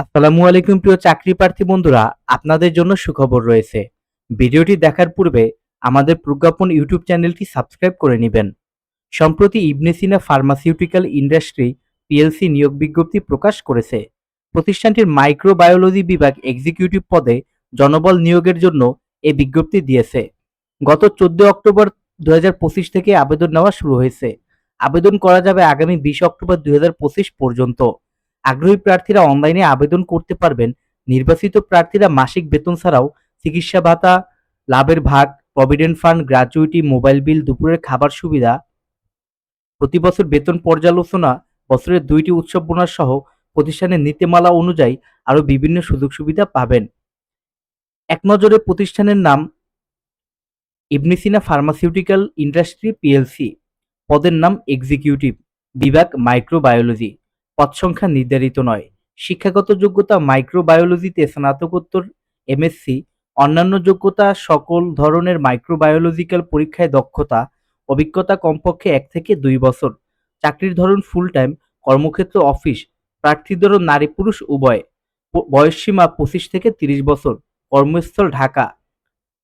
আসসালামু আলাইকুম প্রিয় চাকরি প্রার্থী বন্ধুরা, আপনাদের জন্য সুখবর রয়েছে। ভিডিওটি দেখার পূর্বে আমাদের প্রজ্ঞাপন ইউটিউব চ্যানেলটি সাবস্ক্রাইব করে নেবেন। সম্প্রতি ইবনেসিনা ফার্মাসিউটিক্যাল ইন্ডাস্ট্রি পিএলসি নিয়োগ বিজ্ঞপ্তি প্রকাশ করেছে। প্রতিষ্ঠানটির মাইক্রোবায়োলজি বিভাগ এক্সিকিউটিভ পদে জনবল নিয়োগের জন্য এই বিজ্ঞপ্তি দিয়েছে। গত চোদ্দ অক্টোবর দুই হাজার পঁচিশ থেকে আবেদন নেওয়া শুরু হয়েছে। আবেদন করা যাবে আগামী বিশ অক্টোবর দুই হাজার পঁচিশ পর্যন্ত। আগ্রহী প্রার্থীরা অনলাইনে আবেদন করতে পারবেন। নির্বাচিত প্রার্থীরা মাসিক বেতন ছাড়াও চিকিৎসা ভাতা, লাভের ভাগ provident fund gratuity mobile bill দুপুরের খাবার সুবিধা, প্রতি বছর বেতন পর্যালোচনা, বছরের দুইটি উৎসব বোনাস সহ প্রতিষ্ঠানের নীতিমালা অনুযায়ী আরও বিভিন্ন সুযোগ সুবিধা পাবেন। এক নজরে প্রতিষ্ঠানের নাম ইবনিসিনা ফার্মাসিউটিক্যাল ইন্ডাস্ট্রি, পিএলসি। পদের নাম এক্সিকিউটিভ বিভাগ মাইক্রোবায়োলজি। পদ সংখ্যা নির্ধারিত নয়। শিক্ষাগত যোগ্যতা মাইক্রোবায়োলজিতে স্নাতকোত্তর এমএসসি অন্যান্য যোগ্যতা সকল ধরনের মাইক্রোবায়োলজিক্যাল পরীক্ষায় দক্ষতা, অভিজ্ঞতা কমপক্ষে এক থেকে দুই বছর। চাকরির ধরন ফুল টাইম কর্মক্ষেত্র অফিস প্রার্থীদেরও নারী পুরুষ উভয়। বয়সসীমা পঁচিশ থেকে তিরিশ বছর, কর্মস্থল ঢাকা।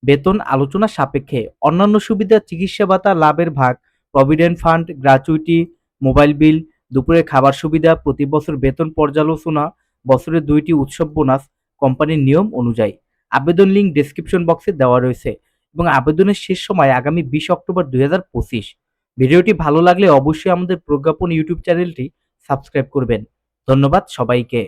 বেতন আলোচনা সাপেক্ষে। অন্যান্য সুবিধা চিকিৎসা ভাতা লাভের ভাগ provident fund gratuity mobile bill দুপুরে খাবার সুবিধা, প্রতি বছর বেতন পর্যালোচনা, বছরে দুইটি উৎসব বোনাস, কোম্পানির নিয়ম অনুযায়ী। আবেদন লিঙ্ক ডিসক্রিপশন বক্সে দেওয়া রয়েছে এবং আবেদনের শেষ সময় আগামী বিশ অক্টোবর দুই হাজার পঁচিশ। ভিডিওটি ভালো লাগলে অবশ্যই আমাদের প্রজ্ঞাপন ইউটিউব চ্যানেলটি সাবস্ক্রাইব করবেন। ধন্যবাদ সবাইকে।